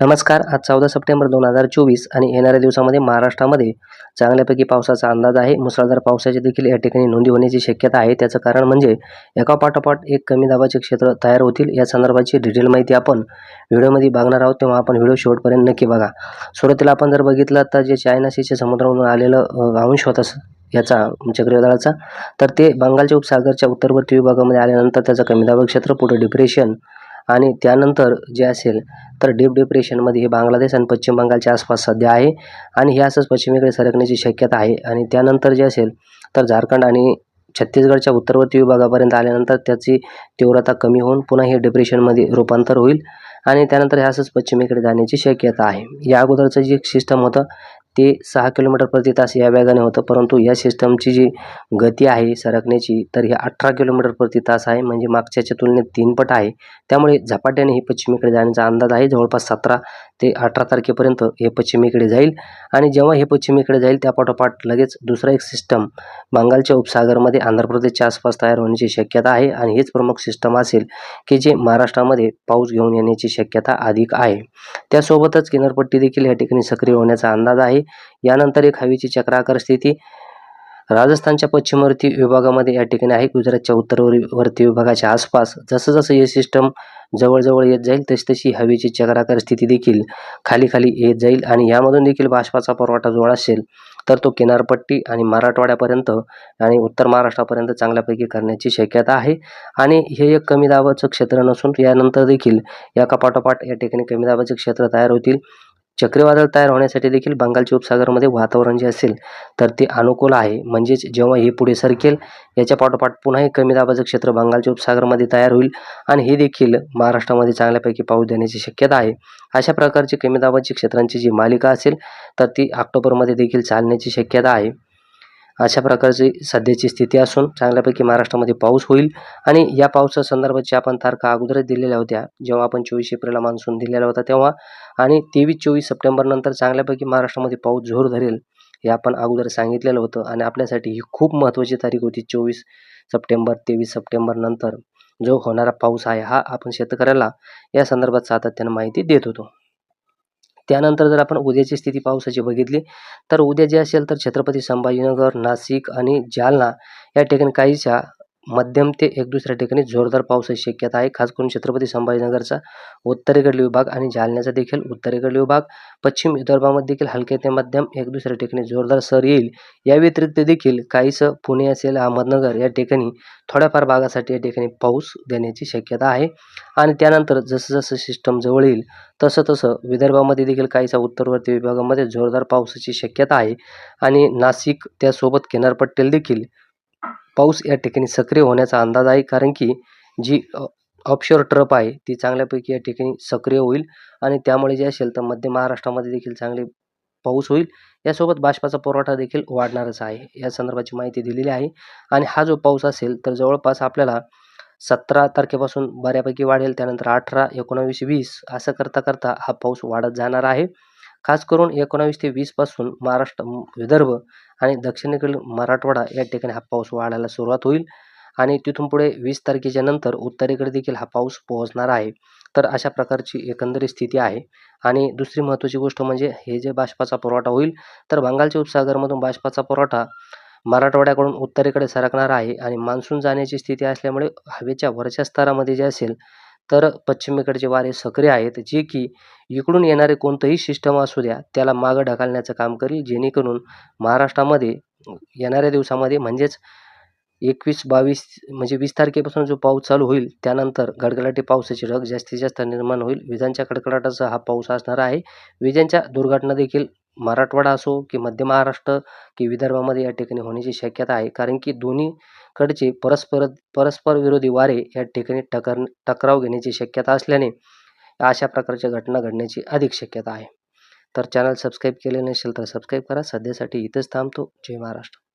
नमस्कार आज चौदा सप्टेंबर दोन हजार चोवीस आणि येणाऱ्या दिवसामध्ये महाराष्ट्रामध्ये चांगल्यापैकी पावसाचा अंदाज आहे. मुसळधार पावसाची देखील या ठिकाणी नोंदी होण्याची शक्यता आहे. त्याचं कारण म्हणजे एका पाठोपाठ एक कमी दाबाचे क्षेत्र तयार होतील. या संदर्भाची डिटेल माहिती आपण व्हिडिओमध्ये बघणार आहोत. तेव्हा आपण व्हिडिओ शेवटपर्यंत नक्की बघा. सुरुवातीला आपण जर बघितलं तर जे चायनाशीच्या समुद्रामधून आलेलं अंश होता याचा चक्रीवादळाचा तर ते बंगालच्या उपसागरच्या उत्तरवर्ती विभागामध्ये आल्यानंतर त्याचं कमी दाबा क्षेत्र पुढे डिप्रेशन आणि त्यानंतर जे असेल तर डीप डिप्रेशनमध्ये हे बांगलादेश आणि पश्चिम बंगालच्या आसपास सध्या आहे. आणि हे असंच पश्चिमेकडे सरकण्याची शक्यता आहे. आणि त्यानंतर जे असेल तर झारखंड आणि छत्तीसगडच्या उत्तरवर्ती विभागापर्यंत आल्यानंतर त्याची तीव्रता कमी होऊन पुन्हा हे डिप्रेशनमध्ये रूपांतर होईल. आणि त्यानंतर हे असंच पश्चिमेकडे जाण्याची शक्यता आहे. या अगोदरचं जे सिस्टम होतं ते सहा किलोमीटर प्रति तास या वेगाने होतं. परंतु या सिस्टमची जी गती आहे सरकण्याची तर ही अठरा किलोमीटर प्रति तास आहे. म्हणजे मागच्याच्या तुलनेत तीन पट आहे. त्यामुळे झपाट्याने हे पश्चिमेकडे जाण्याचा अंदाज आहे. जवळपास सतरा ते अठरा तारखेपर्यंत हे पश्चिमेकडे जाईल. आणि जेव्हा हे पश्चिमेकडे जाईल त्यापाठोपाठ लगेच दुसरा एक सिस्टम बंगालच्या उपसागरमध्ये आंध्र प्रदेशच्या आसपास तयार होण्याची शक्यता आहे. आणि हेच प्रमुख सिस्टम असेल की जे महाराष्ट्रामध्ये पाऊस घेऊन येण्याची शक्यता अधिक आहे. त्यासोबतच किनारपट्टी देखील या ठिकाणी सक्रिय होण्याचा अंदाज आहे. यानंतर एक हवेची चक्राकार स्थिती. राजस्थानच्या पश्चिमवर्ती विभागामध्ये या ठिकाणी आहे. गुजरातच्या उत्तरवर्ती विभागाच्या आसपास जसं जसं ही सिस्टम जवळजवळ येत जाईल तशी तशी हवेची चक्राकार स्थिती देखील खाली खाली येत जाईल आणि यामधून देखील बाष्पाचा पुरवठा जोड असेल तर तो किनारपट्टी आणि मराठवाड्यापर्यंत आणि उत्तर महाराष्ट्रापर्यंत चांगल्यापैकी करण्याची शक्यता आहे. आणि हे एक कमी दाबाचं क्षेत्र नसून यानंतर देखील या कपाटोपाट या ठिकाणी कमी दाबाचे क्षेत्र तयार होतील. चक्रीवादळ तयार होण्यासाठी देखील बंगालच्या उपसागरामध्ये वातावरण जे असेल तर ते अनुकूल आहे. म्हणजेच जेव्हा हे पुढे सरकेल याच्या पाठोपाठ पुन्हा एक कमी दाबाचं क्षेत्र बंगालच्या उपसागरामध्ये तयार होईल आणि हे देखील महाराष्ट्रामध्ये चांगल्यापैकी पाऊस देण्याची शक्यता आहे. अशा प्रकारची कमी दाबाची क्षेत्रांची जी मालिका असेल तर ती ऑक्टोबरमध्ये देखील चालण्याची शक्यता आहे. अशा प्रकारची सध्याची स्थिती असून चांगल्यापैकी महाराष्ट्रामध्ये पाऊस होईल. आणि या पावसा संदर्भाची आपण तारखा अगोदरच दिलेल्या होत्या. जेव्हा आपण चोवीस एप्रिलला मान्सून दिलेला होता तेव्हा. आणि तेवीस चोवीस सप्टेंबरनंतर चांगल्यापैकी महाराष्ट्रामध्ये पाऊस जोर धरेल हे आपण अगोदर सांगितलेलं होतं. आणि आपल्यासाठी ही खूप महत्त्वाची तारीख होती चोवीस सप्टेंबर तेवीस सप्टेंबरनंतर जो होणारा पाऊस आहे हा आपण शेतकऱ्याला या संदर्भात सातत्यानं माहिती देत होतो. त्यानंतर जर आपण उद्याची स्थिती पावसाची बघितली तर उद्या जे असेल तर छत्रपती संभाजीनगर नाशिक आणि जालना या ठिकाणी काहीशा मध्यम ते एक दुसऱ्या ठिकाणी जोरदार पावसाची शक्यता आहे खास करून छत्रपती संभाजीनगरचा उत्तरेकडील विभाग आणि जालन्याचा देखील उत्तरेकडील विभाग. पश्चिम विदर्भामध्ये देखील हलके ते मध्यम एक दुसऱ्या ठिकाणी जोरदार सर येईल. या व्यतिरिक्त देखील काहीसं पुणे असेल अहमदनगर या ठिकाणी थोड्याफार भागासाठी या ठिकाणी पाऊस देण्याची शक्यता आहे. आणि त्यानंतर जसं जसं सिस्टम जवळ येईल तसं तसं विदर्भामध्ये देखील काहीसा उत्तरवर्ती विभागामध्ये जोरदार पावसाची शक्यता आहे. आणि नाशिक त्यासोबत किनारपट्टीला देखील पाऊस या ठिकाणी सक्रिय होण्याचा अंदाज आहे कारण की जी ऑफशोअर ट्रप आहे ती चांगल्यापैकी या ठिकाणी सक्रिय होईल आणि त्यामुळे जे असेल तर मध्य महाराष्ट्रामध्ये देखील चांगले पाऊस होईल. यासोबत बाष्पाचा पुरवठा देखील वाढणारच आहे या संदर्भाची माहिती दिलेली आहे. आणि हा जो पाऊस असेल तर जवळपास आपल्याला सतरा तारखेपासून बऱ्यापैकी वाढेल त्यानंतर अठरा एकोणावीस वीस असं करता करता हा पाऊस वाढत जाणार आहे. खास करून एकोणावीस ते वीसपासून महाराष्ट्र विदर्भ आणि दक्षिणेकडील मराठवाडा या ठिकाणी हा पाऊस वाढायला सुरुवात होईल. आणि तिथून पुढे वीस तारखेच्या नंतर उत्तरेकडे देखील हा पाऊस पोहोचणार आहे. तर अशा प्रकारची एकंदरीत स्थिती आहे. आणि दुसरी महत्त्वाची गोष्ट म्हणजे हे जे बाष्पाचा पुरवठा होईल तर बंगालच्या उपसागरमधून बाष्पाचा पुरवठा मराठवाड्याकडून उत्तरेकडे सरकणार आहे. आणि मान्सून जाण्याची स्थिती असल्यामुळे हवेच्या वरच्या स्तरामध्ये जे असेल तर पश्चिमेकडचे वारे सक्रिय आहेत जे की इकडून येणारे कोणतंही सिस्टम असू द्या त्याला मागं ढकलण्याचं काम करेल जेणेकरून महाराष्ट्रामध्ये येणाऱ्या दिवसामध्ये म्हणजेच एकवीस बावीस म्हणजे वीस तारखेपासून जो पाऊस चालू होईल त्यानंतर गडगडाटी पावसाची ढग जास्तीत जास्त निर्माण होईल. विजांच्या कडकडाटाचा हा पाऊस असणार आहे. विजांच्या दुर्घटना देखील मराठवाडा असो की मध्य महाराष्ट्र की विदर्भामध्ये या ठिकाणी होण्याची शक्यता आहे. कारण की दोन्हीकडचे परस्पर परस्पर विरोधी वारे या ठिकाणी टकर टकराव घेण्याची शक्यता असल्याने अशा प्रकारच्या घटना घडण्याची अधिक शक्यता आहे. तर चॅनल सबस्क्राईब केले नसेल तर सबस्क्राईब करा. सध्यासाठी इथंच थांबतो. जय महाराष्ट्र.